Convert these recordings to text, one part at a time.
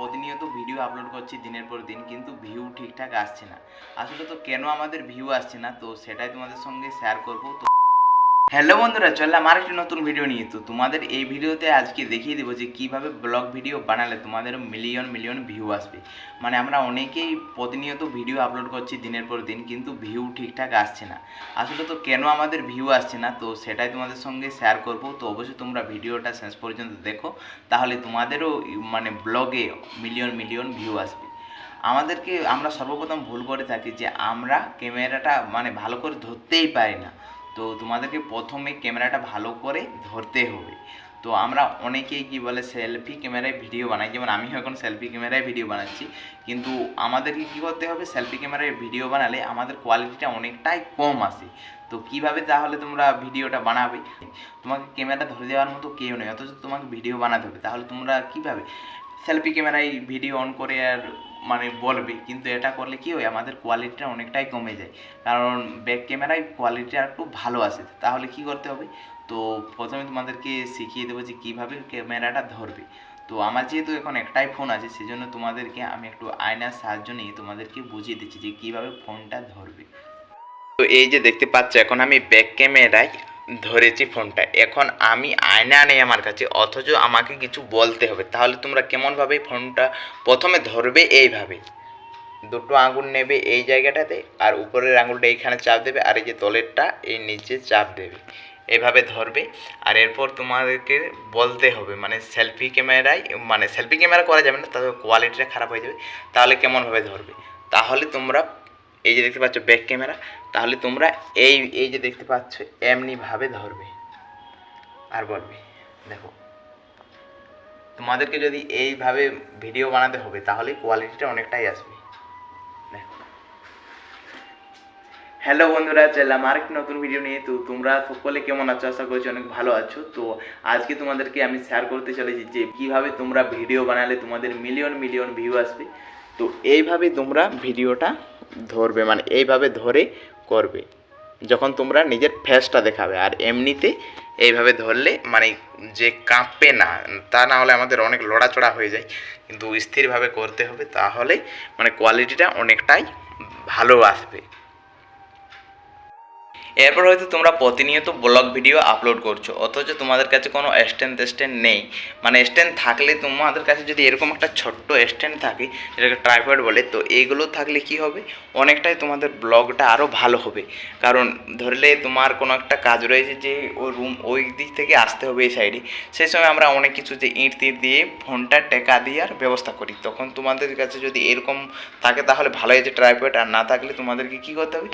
প্রতিনিয়ত video upload করছি দিনের পর দিন, কিন্তু ভিউ ঠিকঠাক আসছে না। আসলে তো কেন আমাদের ভিউ আসছে না? তো সেটাই তোমাদের সঙ্গে শেয়ার করব। তো হ্যালো বন্ধুরা, চললাম আরেকটি নতুন ভিডিও নিয়ে। তো তোমাদের এই ভিডিওতে আজকে দেখিয়ে দেবো যে কীভাবে ব্লগ ভিডিও বানালে তোমাদের মিলিয়ন মিলিয়ন ভিউ আসবে। মানে আমরা অনেকেই প্রতিনিয়ত ভিডিও আপলোড করছি দিনের পর দিন, কিন্তু ভিউ ঠিকঠাক আসছে না। আসলে তো কেন আমাদের ভিউ আসছে না? তো সেটাই তোমাদের সঙ্গে শেয়ার করব। তো অবশ্যই তোমরা ভিডিওটা শেষ পর্যন্ত দেখো, তাহলে তোমাদেরও মানে ব্লগে মিলিয়ন মিলিয়ন ভিউ আসবে। আমাদেরকে আমরা সর্বপ্রথম ভুল করে থাকি যে আমরা ক্যামেরাটা মানে ভালো করে ধরতেই পারি না। তো তোমাদেরকে প্রথমে ক্যামেরাটা ভালো করে ধরতে হবে। তো আমরা অনেকেই কি বলে সেলফি ক্যামেরায় ভিডিও বানাই, যেমন আমিও এখন সেলফি ক্যামেরায় ভিডিও বানাচ্ছি। কিন্তু আমাদেরকে কী করতে হবে, সেলফি ক্যামেরায় ভিডিও বানালে আমাদের কোয়ালিটিটা অনেকটাই কম আসে। তো কীভাবে তাহলে তোমরা ভিডিওটা বানাবে? তোমাকে ক্যামেরা ধরে দেওয়ার মতো কেউ নেই, অথচ তোমাকে ভিডিও বানাতে হবে। তাহলে তোমরা কীভাবে সেলফি ক্যামেরায় ভিডিও অন করে আর মানে বলবে। কিন্তু এটা করলে কি হয়? আমাদের কোয়ালিটিটা অনেকটাই কমে যায়। কারণ ব্যাক ক্যামেরায় কোয়ালিটি আর একটু ভালো আসে তাহলে কি করতে হবে? তো প্রথমে তোমাদেরকে শিখিয়ে দেবো যে কীভাবে ক্যামেরাটা ধরবে। তো আমার যেহেতু এখন একটাই ফোন আছে, সেজন্য তোমাদেরকে আমি একটু আয়নার সাহায্য নিয়ে তোমাদেরকে বুঝিয়ে দিচ্ছি যে কীভাবে ফোনটা ধরবে। তো এই যে দেখতে পাচ্ছ, এখন আমি ব্যাক ক্যামেরায় ধরেছি ফোনটা। এখন আমি আয়না নেই আমার কাছে, অথচ আমাকে কিছু বলতে হবে। তাহলে তোমরা কেমনভাবে ফোনটা প্রথমে ধরবে এইভাবে? দুটো আঙুল নেবে এই জায়গাটাতে, আর উপরের আঙুলটা এইখানে চাপ দেবে, আর এই যে তলেরটা, এই নিচে চাপ দেবে। এভাবে ধরবে, আর এরপর তোমাদেরকে বলতে হবে মানে সেলফি ক্যামেরায় মানে সেলফি ক্যামেরা করা যাবে না, তাহলে কোয়ালিটিটা খারাপ হয়ে যাবে। তাহলে কেমনভাবে ধরবে? তাহলে তোমরা এই যে দেখতে পাচ্ছ ব্যাক ক্যামেরা তাহলে তোমরা এই এই যে দেখতে পাচ্ছ এমনিভাবে ধরবে আর বলবে। দেখো, তোমাদেরকে যদি এইভাবে ভিডিও বানাতে হবে, তাহলে কোয়ালিটিটা অনেকটাই আসবে। দেখো। হ্যালো বন্ধুরা, চললাম আরেকটি নতুন ভিডিও নিয়ে। তো তোমরা সকলে কেমন আছো? আশা করছি অনেক ভালো আছো। তো আজকে তোমাদেরকে আমি শেয়ার করতে চলেছি যে, কীভাবে তোমরা ভিডিও বানালে তোমাদের মিলিয়ন মিলিয়ন ভিউ আসবে। তো এইভাবে তোমরা ভিডিওটা ধরবে মানে এইভাবে ধরে করবে। যখন তোমরা নিজের ফেসটা দেখাবে, আর এমনিতে এইভাবে ধরলে মানে যে কাঁপে না, তা না হলে আমাদের অনেক লড়াচড়া হয়ে যায়। কিন্তু স্থিরভাবে করতে হবে, তাহলে মানে কোয়ালিটিটা অনেকটাই ভালো আসবে। এরপর হয়তো তোমরা প্রতিনিয়ত ব্লগ ভিডিও আপলোড করছ, অথচ তোমাদের কাছে কোনো স্ট্যান্ড স্ট্যান্ড নেই। মানে স্ট্যান্ড থাকলে তোমাদের কাছে যদি এরকম একটা ছোট্ট স্ট্যান্ড থাকে, যেটাকে ট্রাইপয়েড বলে, তো এইগুলো থাকলে কি হবে? অনেকটাই তোমাদের ব্লগটা আরও ভালো হবে। কারণ ধরলে তোমার কোনো একটা কাজ রয়েছে যে ওই রুম ওই দিক থেকে আসতে হবে এই সাইডে সেই সময় আমরা অনেক কিছু যে ইঁট টিট দিয়ে ফোনটা টেকা দেওয়ার ব্যবস্থা করি। তখন তোমাদের কাছে যদি এরকম থাকে, তাহলে ভালো হয়েছে ট্রাইপয়েড আর না থাকলে তোমাদেরকে কী করতে হবে?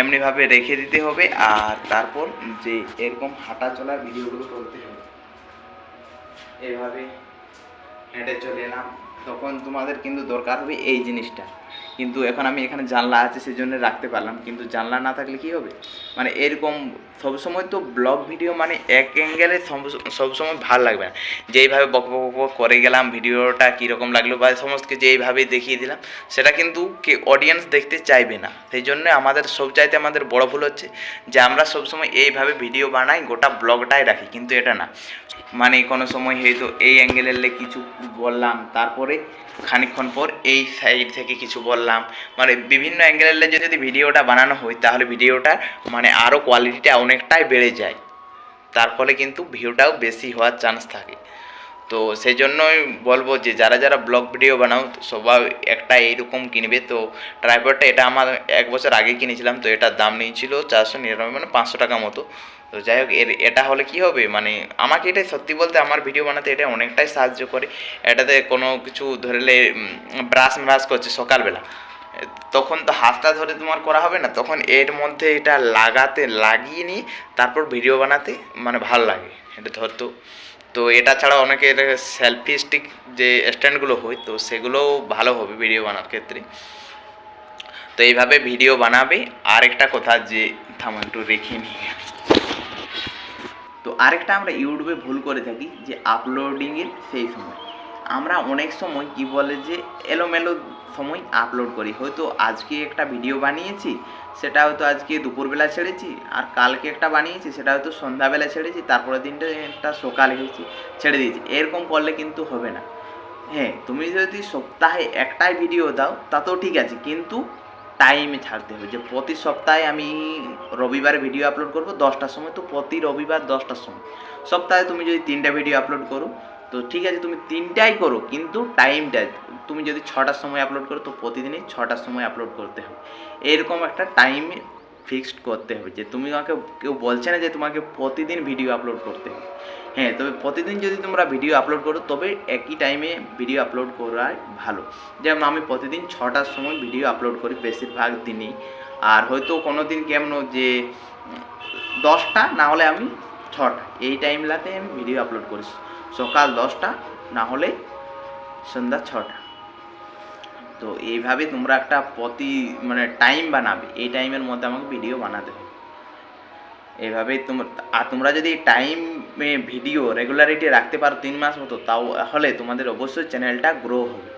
এমনিভাবে রেখে দিতে হবে। আর তারপর যে এরকম হাঁটা চলার ভিডিওগুলো করতে হবে। এভাবে হেঁটে চলে এলাম। তখন তোমাদের কিন্তু দরকার হবে এই জিনিসটা। কিন্তু এখন আমি এখানে জানলা আছে সেই জন্য রাখতে পারলাম, কিন্তু জানলা না থাকলে কি হবে? মানে এরকম সবসময় তো ব্লগ ভিডিও মানে এক অ্যাঙ্গেলে সবসময় ভালো লাগবে না। যেইভাবে বক বক বক করে গেলাম, ভিডিওটা কীরকম লাগল বা সমস্ত কিছু এইভাবে দেখিয়ে দিলাম, সেটা কিন্তু কে অডিয়েন্স দেখতে চাইবে না। সেই জন্য আমাদের সব চাইতে আমাদের বড় ভুল হচ্ছে যে আমরা সবসময় এইভাবে ভিডিও বানাই, গোটা ব্লগটাই রাখি, কিন্তু এটা না। মানে কোনো সময় হয়তো এই অ্যাঙ্গেলের কিছু বললাম, তারপরে খানিকক্ষণ পর এই সাইড থেকে কিছু বললাম। মানে বিভিন্ন অ্যাঙ্গেলের যদি ভিডিওটা বানানো হয়, তাহলে ভিডিওটার মানে আরও কোয়ালিটিটা অনেকটাই বেড়ে যায়। তার ফলে কিন্তু ভিউটাও বেশি হওয়ার চান্স থাকে। তো সেই জন্যই বলব যে যারা যারা ব্লগ ভিডিও বানাও, সবাই একটা এইরকম কিনবে। তো ট্রাইপডটা এটা আমার এক বছর আগে কিনেছিলাম, তো এটার দাম নিয়েছিল চারশো নিরানব্বই মানে পাঁচশো টাকা মতো। তো যাই হোক, এর, এটা হলে কি হবে? মানে আমাকে এটাই সত্যি বলতে আমার ভিডিও বানাতে এটা অনেকটাই সাহায্য করে। এটাতে কোনো কিছু ধরলে ব্রাশ ম্রাশ করছে সকালবেলা। তখন তো হাতটা ধরে তোমার করা হবে না, তখন এর মধ্যে এটা লাগাতে, লাগিয়ে নিয়ে তারপর ভিডিও বানাতে মানে ভালো লাগে। এটা ধরতো তো এটা ছাড়া অনেকের সেলফি স্টিক যে স্ট্যান্ডগুলো হয়, তো সেগুলোও ভালো হবে ভিডিও বানার ক্ষেত্রে। তো এইভাবে ভিডিও বানাবে। আরেকটা কথা যে, থামো একটু রেখে নিই তো আরেকটা আমরা ইউটিউবে ভুল করে থাকি যে আপলোডিংয়ের সেই সময়। আমরা অনেক সময় কি বলে যে এলোমেলো সময় আপলোড করি। হয়তো আজকে একটা ভিডিও বানিয়েছি সেটা হয়তো আজকে দুপুরবেলা ছেড়েছি, আর কালকে একটা বানিয়েছি সেটা হয়তো সন্ধ্যাবেলা ছেড়েছি, তারপরের দিনটা একটা সকালে হয়েছি ছেড়ে দিয়েছি। এরকম করলে কিন্তু হবে না। হ্যাঁ তুমি যদি সপ্তাহে একটাই ভিডিও দাও তাতেও ঠিক আছে, কিন্তু টাইমে ছাড়তে হবে। যে প্রতি সপ্তাহে আমি রবিবার ভিডিও আপলোড করব, দশটার সময়, তো প্রতি রবিবার দশটার সময়। সপ্তাহে তুমি যদি তিনটা ভিডিও আপলোড করো তো ঠিক আছে, তুমি তিনটাই করো, কিন্তু টাইমটা তুমি যদি ছটার সময় আপলোড করো, তো প্রতিদিনই ছটার সময় আপলোড করতে হবে। এরকম একটা টাইম ফিক্সড করতে হবে যে, তুমি আমাকে, কেউ বলছে না যে, তোমাকে প্রতিদিন ভিডিও আপলোড করতে হবে। হ্যাঁ তবে প্রতিদিন যদি তোমরা ভিডিও আপলোড করো, তবে একই টাইমে ভিডিও আপলোড করাই ভালো। যেমন আমি প্রতিদিন ছটার সময় ভিডিও আপলোড করি বেশিরভাগ দিনই। আর হয়তো কোনো দিন কেমন যে, দশটা, না হলে আমি ছটা। এই টাইমলাতে আমি ভিডিও আপলোড করি। সকাল দশটা, না হলে সন্ধ্যা ছটা। তো এইভাবে তোমরা একটা প্রতি মানে টাইম বানাবে। এই টাইমের মধ্যে আমাকে ভিডিও বানাতে হবে। এইভাবে তোমরা আর তোমরা যদি টাইমে ভিডিও রেগুলারিটি রাখতে পারো তিন মাস মতো, তাও হলে তোমাদের অবশ্যই চ্যানেলটা গ্রো হবে।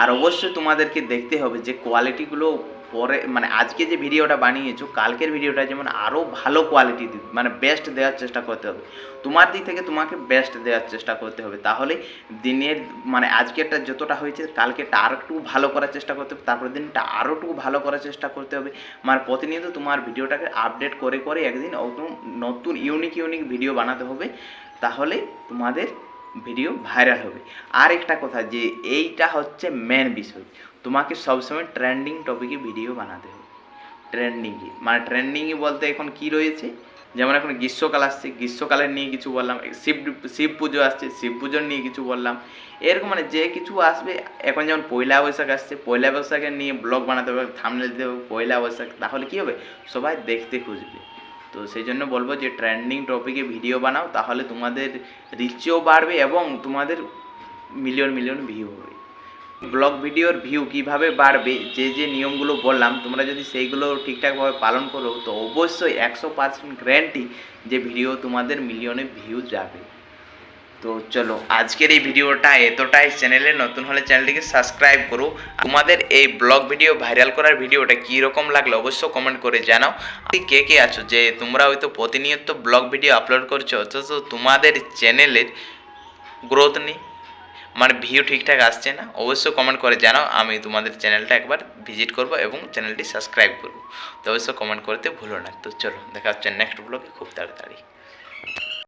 আর অবশ্যই তোমাদেরকে দেখতে হবে যে কোয়ালিটিগুলো পরে মানে আজকে যে ভিডিওটা বানিয়েছো, কালকের ভিডিওটা যেমন আরও ভালো কোয়ালিটি মানে বেস্ট দেওয়ার চেষ্টা করতে হবে। তোমার দিক থেকে তোমাকে বেস্ট দেওয়ার চেষ্টা করতে হবে। তাহলে দিনের মানে আজকেরটা যতটা হয়েছে, কালকেরটা আরও একটু ভালো করার চেষ্টা করতে হবে। তারপর দিনটা আরও একটু ভালো করার চেষ্টা করতে হবে। মানে প্রতিনিয়ত তোমার ভিডিওটাকে আপডেট করে করে একদিন একদম নতুন ইউনিক ইউনিক ভিডিও বানাতে হবে। তাহলে তোমাদের ভিডিও ভাইরাল হবে। আর একটা কথা যে, এইটা হচ্ছে মেন বিষয়। তোমাকে সবসময় ট্রেন্ডিং টপিকে ভিডিও বানাতে হবে। ট্রেন্ডিংয়ে মানে ট্রেন্ডিংয়ে বলতে এখন কি রয়েছে? যেমন এখন গ্রীষ্মকাল আসছে, গ্রীষ্মকালের নিয়ে কিছু বললাম, শিব শিব পুজো আসছে, শিব পুজোর নিয়ে কিছু বললাম। এরকম মানে যে কিছু আসবে, এখন যেমন পয়লা বৈশাখ আসছে, পয়লা বৈশাখের নিয়ে ব্লগ বানাতে হবে থামলে দিতে হবে, পয়লা বৈশাখ, তাহলে কী হবে? সবাই দেখতে খুঁজবে। তো সেই জন্য বলব যে ট্রেন্ডিং টপিকে ভিডিও বানাও, তাহলে তোমাদের রিচও বাড়বে এবং তোমাদের মিলিয়ন মিলিয়ন ভিউ হবে। ব্লগ ভিডিওর ভিউ কীভাবে বাড়বে, যে যে নিয়মগুলো বললাম, তোমরা যদি সেইগুলো ঠিকঠাকভাবে পালন করো, তো অবশ্যই একশো পার্সেন্ট গ্যারেন্টি যে ভিডিও তোমাদের মিলিয়নে ভিউ যাবে। তো চলো, আজকের এই ভিডিওটা এতটাই। চ্যানেলে নতুন হলে চ্যানেলটিকে সাবস্ক্রাইব করো। তোমাদের এই ব্লগ ভিডিও ভাইরাল করার ভিডিওটা কী রকম লাগল অবশ্যই কমেন্ট করে জানাও। কে কে আছো? যে তোমরা হয়তো প্রতিনিয়ত ব্লগ ভিডিও আপলোড করছ, অথচ তোমাদের চ্যানেলের গ্রোথ নেই। মানে ভিউ ঠিকঠাক আসছে না, অবশ্যই কমেন্ট করে জানাও, আমি তোমাদের চ্যানেলটা একবার ভিজিট করব এবং চ্যানেলটি সাবস্ক্রাইব করব। তো অবশ্যই কমেন্ট করতে ভুলো না। তো চলো, দেখা হচ্ছে নেক্সট ব্লগে খুব তাড়াতাড়ি।